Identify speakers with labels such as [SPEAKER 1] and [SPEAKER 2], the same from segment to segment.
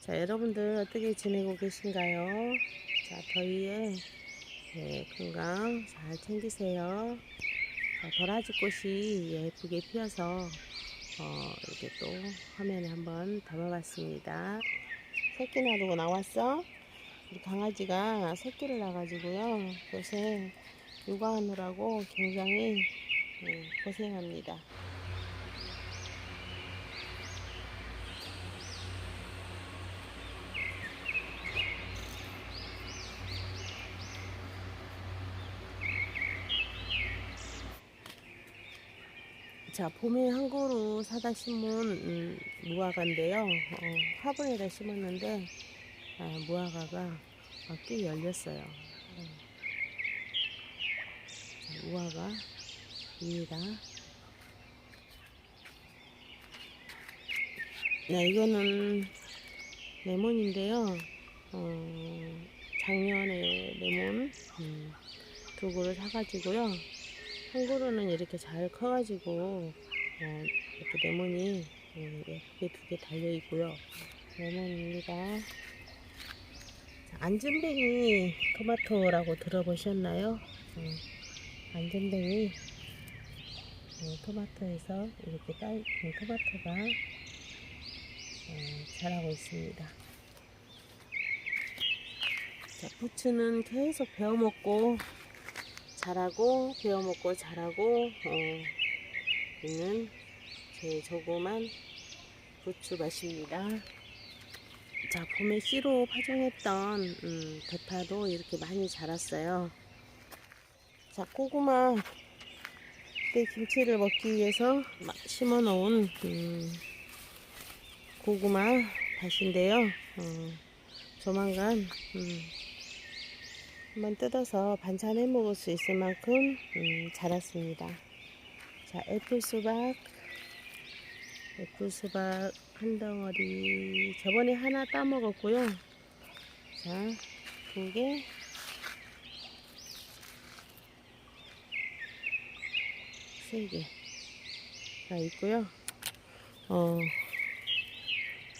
[SPEAKER 1] 자, 여러분들 어떻게 지내고 계신가요? 자, 더위에 네, 건강 잘 챙기세요. 자, 도라지 꽃이 예쁘게 피어서 어, 이렇게 또 화면에 한번 담아봤습니다. 새끼 놔두고 나왔어? 우리 강아지가 새끼를 낳아가지고요. 요새 육아하느라고 굉장히 네, 고생합니다. 자, 한 그루 사다 심은 음, 무화과인데요. 어, 화분에다 심었는데 아, 무화과가 어, 꽤 열렸어요. 어. 자, 무화과입니다. 네, 이거는 레몬인데요. 어, 작년에 레몬 음, 두 그루 사가지고요. 한 그루는 이렇게 잘 커가지고 어, 이렇게 레몬이 음, 예쁘게 두 개 달려 있고요. 레몬입니다. 자, 안전뱅이 토마토라고 들어보셨나요? 음, 안전뱅이 음, 토마토에서 이렇게 딸 음, 토마토가 어, 자라고 있습니다. 자, 부추는 계속 베어 먹고 자라고 베어 먹고 자라고 어, 있는 제 조그만 부추 맛입니다. 자 봄에 씨로 파종했던 음, 대파도 이렇게 많이 자랐어요. 자 고구마 때 김치를 먹기 위해서 마- 심어 놓은 음, 고구마 밭인데요. 어, 조만간 음, 한번 뜯어서 반찬 해 먹을 수 있을 만큼 음, 자랐습니다. 자, 애플 수박, 애플 수박 한 덩어리. 저번에 하나 따 먹었고요. 자, 두 개. 세 개가 있고요. 어,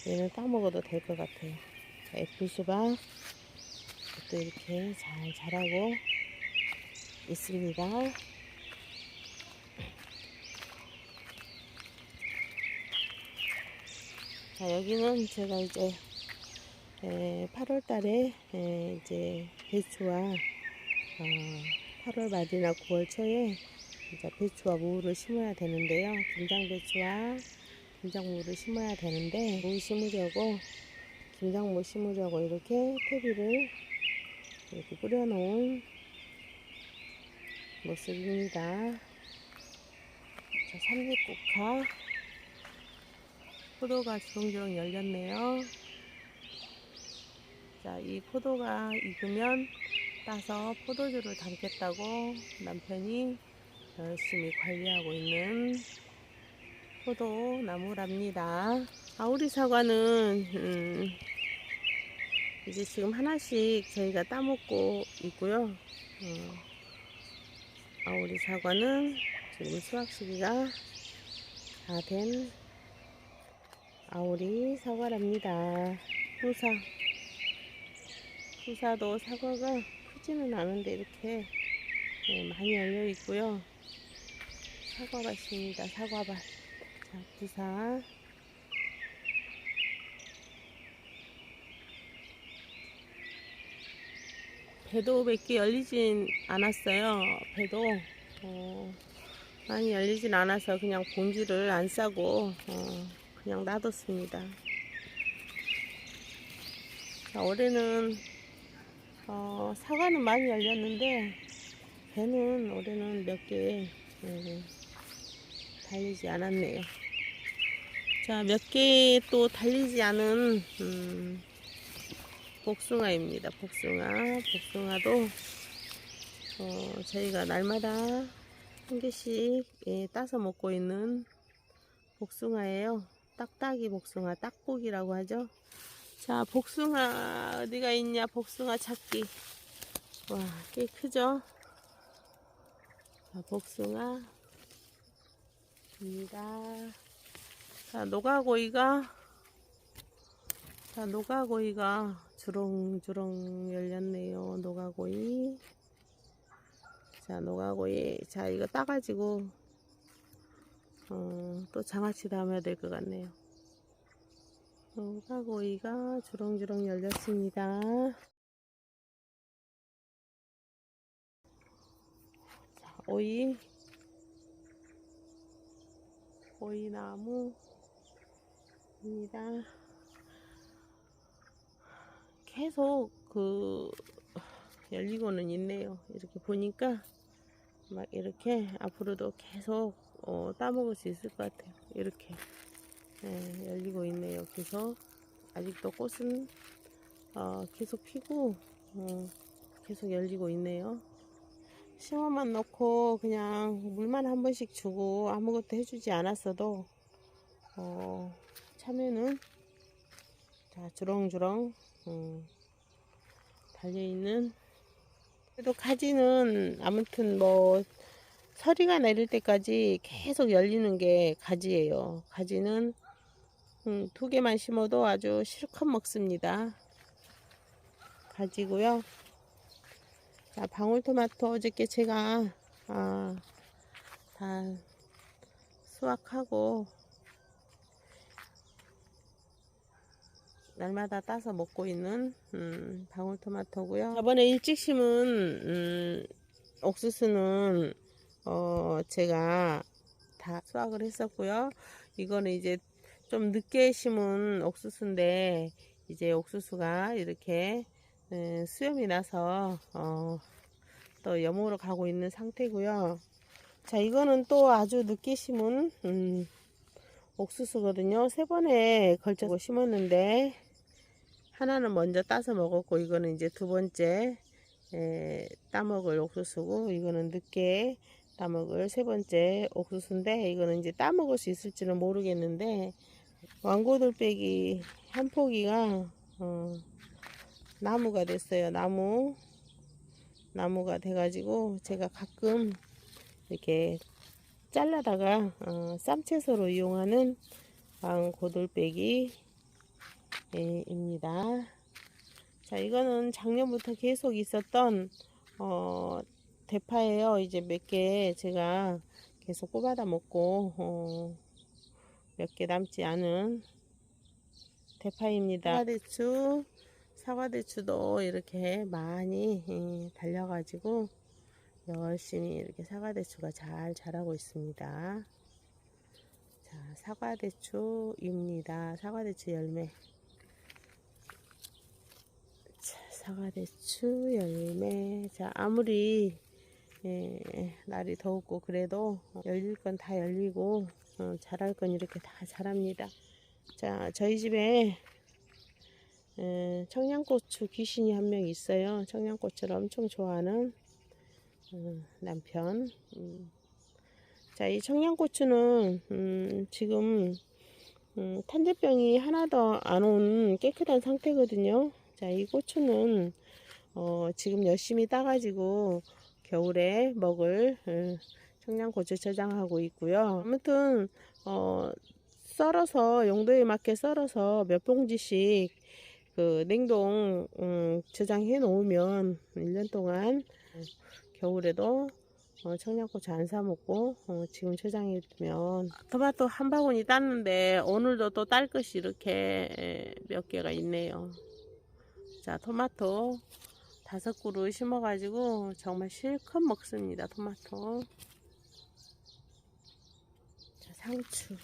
[SPEAKER 1] 얘는 따 먹어도 될 것 같아요. 자, 애플 수박. 또 이렇게 잘 자라고 있습니다. 자, 여기는 제가 이제 8월 달에 이제 배추와 어, 8월 말이나 9월 초에 이제 배추와 무를 심어야 되는데요. 김장 배추와 김장무를 심어야 되는데 무 심으려고 김장무 심으려고 이렇게 퇴비를 이렇게 뿌려놓은 모습입니다. 자, 삼립국화 포도가 주렁주렁 열렸네요. 자, 이 포도가 익으면 따서 포도주를 담겠다고 남편이 열심히 관리하고 있는 포도 나무랍니다. 아우리 사과는 음, 이제 지금 하나씩 저희가 따먹고 있고요. 어, 아우리 사과는 지금 수확 시기가 다 된 아우리 사과랍니다. 후사. 후사도 사과가 크지는 않은데 이렇게 네, 많이 열려 있고요. 사과밭입니다. 사과밭. 자, 부사. 배도 몇 개 열리진 않았어요. 배도 어, 많이 열리진 않아서 그냥 봉지를 안 싸고 어, 그냥 놔뒀습니다. 자, 올해는 어, 사과는 많이 열렸는데 배는 올해는 몇개 달리지 않았네요. 자, 몇 개 또 달리지 않은 음, 복숭아입니다. 복숭아. 복숭아도 어, 저희가 날마다 한 개씩 예, 따서 먹고 있는 복숭아예요. 딱딱이 복숭아, 딱복이라고 하죠. 자, 복숭아 어디가 있냐? 복숭아 찾기. 와, 꽤 크죠? 자, 복숭아 입니다. 자, 노가고이가 자, 노가고이가 주렁주렁 열렸네요. 노가고이. 자, 노가고이. 자, 이거 따가지고, 어, 또 장아찌 담아야 될 것 같네요. 노가고이가 주렁주렁 열렸습니다. 자, 오이. 오이나무입니다. 계속 그 열리고는 있네요. 이렇게 보니까 막 이렇게 앞으로도 계속 어, 따먹을 수 있을 것 같아요. 이렇게 네, 열리고 있네요. 계속 아직도 꽃은 어, 계속 피고 어, 계속 열리고 있네요. 심어만 넣고 그냥 물만 한 번씩 주고 아무것도 해주지 않았어도 어, 참외는 자 주렁주렁 음, 달려있는. 그래도 가지는 아무튼 뭐 서리가 내릴 때까지 계속 열리는 게 가지예요. 가지는 음, 두 개만 심어도 아주 실컷 먹습니다. 가지고요. 자 방울토마토 어저께 제가 아, 다 수확하고 날마다 따서 먹고 있는 음, 방울토마토고요. 저번에 일찍 심은 음, 옥수수는 어, 제가 다 수확을 했었고요. 이거는 이제 좀 늦게 심은 옥수수인데 이제 옥수수가 이렇게 음, 수염이 나서 어, 또 여모로 가고 있는 상태고요. 자 이거는 또 아주 늦게 심은 음, 옥수수거든요. 세 번에 걸쳐서 심었는데 하나는 먼저 따서 먹었고 이거는 이제 두 번째 에, 따먹을 옥수수고 이거는 늦게 따먹을 세 번째 옥수수인데 이거는 이제 따먹을 수 있을지는 모르겠는데 왕고돌빼기 한 포기가 어, 나무가 됐어요. 나무 나무가 돼가지고 제가 가끔 이렇게 잘라다가 어, 쌈채소로 이용하는 왕고돌빼기 입니다. 자, 이거는 작년부터 계속 있었던 어, 대파예요. 이제 몇 개 제가 계속 뽑아다 먹고 어, 몇 개 남지 않은 대파입니다. 사과대추, 사과대추도 이렇게 많이 예, 달려가지고 열심히 이렇게 사과대추가 잘 자라고 있습니다. 자, 사과대추입니다. 사과대추 열매. 사과대추 열매. 자 아무리 예, 날이 더웠고 그래도 열릴 건 다 열리고 어, 자랄 건 이렇게 다 자랍니다. 자 저희 집에 예, 청양고추 귀신이 한 명 있어요. 청양고추를 엄청 좋아하는 어, 남편. 음. 자 이 청양고추는 음, 지금 음, 탄저병이 하나도 안 온 깨끗한 상태거든요 자, 이 고추는 어, 지금 열심히 따가지고 겨울에 먹을 어, 청양고추 저장하고 있고요. 아무튼 어, 썰어서 용도에 맞게 썰어서 몇 봉지씩 그 냉동 음, 저장해 놓으면 1년 동안 겨울에도 어, 청양고추 안 사 먹고 어, 지금 저장해 두면 토마토 한 바구니 땄는데 오늘도 또 딸 것이 이렇게 몇 개가 있네요. 자 토마토 다섯 그루 심어 가지고 정말 실컷 먹습니다 토마토 자 상추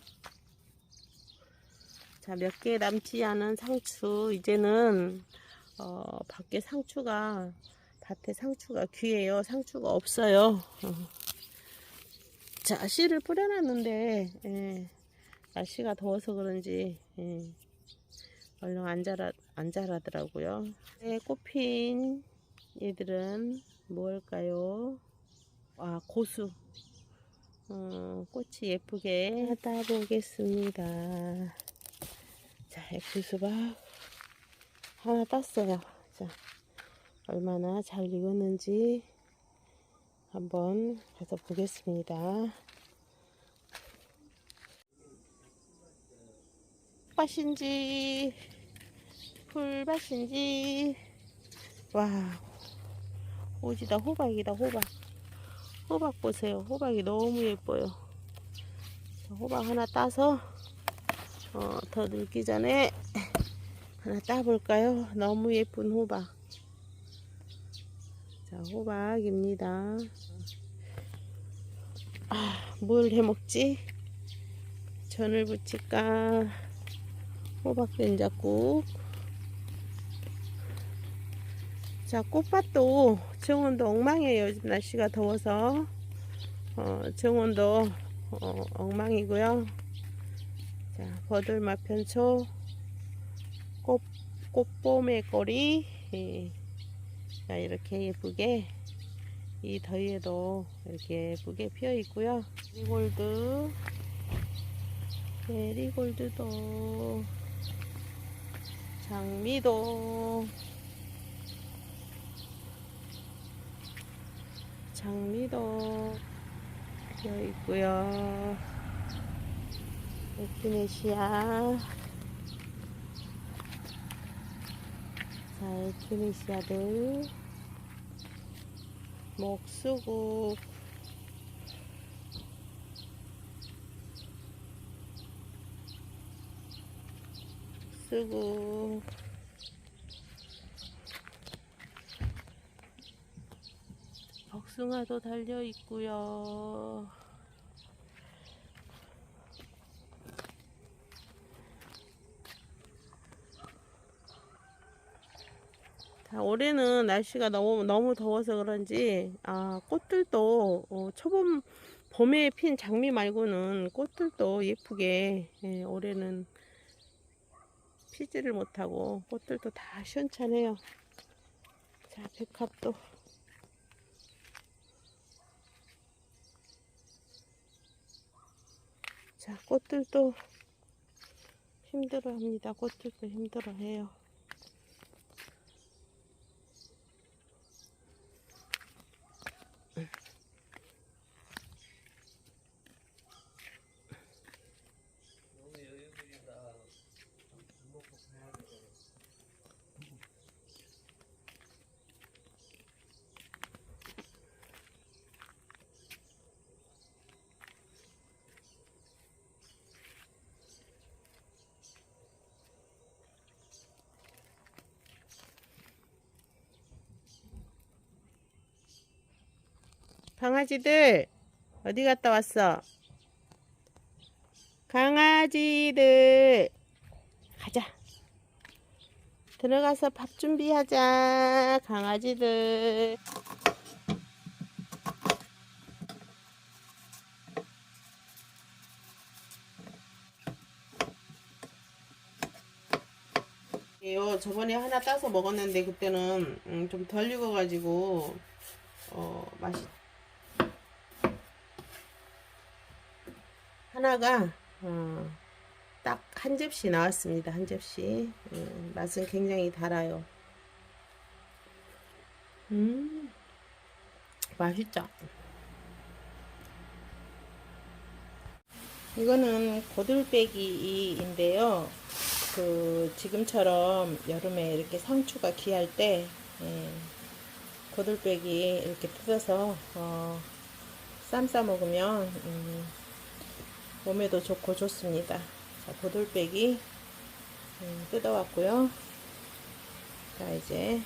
[SPEAKER 1] 자 몇 개 남지 않은 상추 이제는 어, 밖에 상추가 밭에 상추가 귀해요 상추가 없어요 어. 자 씨를 뿌려놨는데 예, 날씨가 더워서 그런지 예. 얼른 안 자라 안 자라더라고요. 네, 꽃핀 얘들은 뭘까요? 아 고수. 어, 꽃이 예쁘게 하다 보겠습니다. 자, 고수박 하나 땄어요. 자, 얼마나 잘 익었는지 한번 가서 보겠습니다. 꽃인지 풀밭인지. 와 오지다 호박이다 호박. 호박 보세요. 호박이 너무 예뻐요. 자, 호박 하나 따서 어, 더 늙기 전에 하나 따볼까요? 너무 예쁜 호박. 자 호박입니다. 아, 뭘 해먹지? 전을 부칠까? 호박 된장국 자 꽃밭도 정원도 엉망이에요. 요즘 날씨가 더워서. 어, 정원도 어, 엉망이고요. 자 버들맛 편초 꽃, 꽃봄의 꼬리. 예. 자 이렇게 예쁘게 이 더위에도 이렇게 예쁘게 피어 있고요. 리골드. 메리골드도. 장미도 장미도 피어 있고요. 에키네시아. 자 에키네시아들. 목수국. 쓰고 복숭아도 달려 있고요. 자, 올해는 날씨가 너무 너무 더워서 그런지 아 꽃들도 어, 초봄 봄에 핀 장미 말고는 꽃들도 예쁘게 예, 올해는 피지를 못하고 꽃들도 다 시원찮아요. 자, 백합도. 자, 꽃들도 힘들어 합니다. 꽃들도 힘들어 해요. 강아지들, 어디 갔다 왔어? 강아지들, 가자. 들어가서 밥 준비하자, 강아지들. 요 저번에 하나 따서 먹었는데 그때는 음, 좀덜 익어가지고 어 맛이 하나가 어, 딱한 접시 나왔습니다. 한 접시. 음, 맛은 굉장히 달아요. 음 맛있죠? 이거는 고들빼기인데요. 그 지금처럼 여름에 이렇게 상추가 귀할 때 예, 고들빼기 이렇게 뜯어서 어, 쌈 싸 먹으면 음, 몸에도 좋고 좋습니다. 자, 고들빼기 음, 뜯어왔고요. 자 이제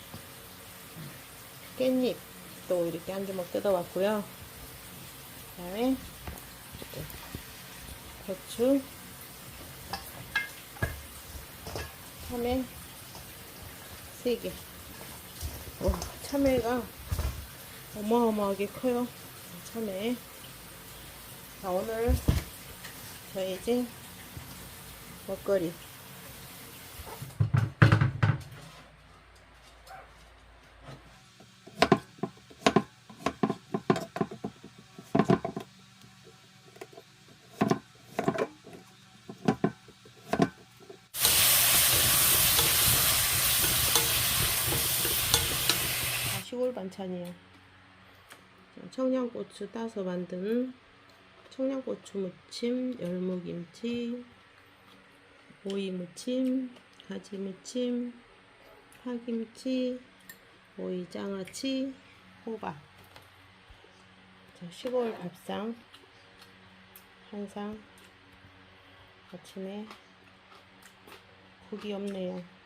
[SPEAKER 1] 깻잎도 이렇게 한 주먹 뜯어왔고요. 그 다음에 고추 참외 3개 와 참외가 어마어마하게 커요 참외 자 오늘 집 먹거리 다 시골 반찬이에요. 청양고추 따서 만든 청양고추 무침, 열무김치, 오이 무침, 가지 무침, 파김치, 오이 장아찌, 호박. 자, 15월 밥상 한 상. 아침에 국이 없네요.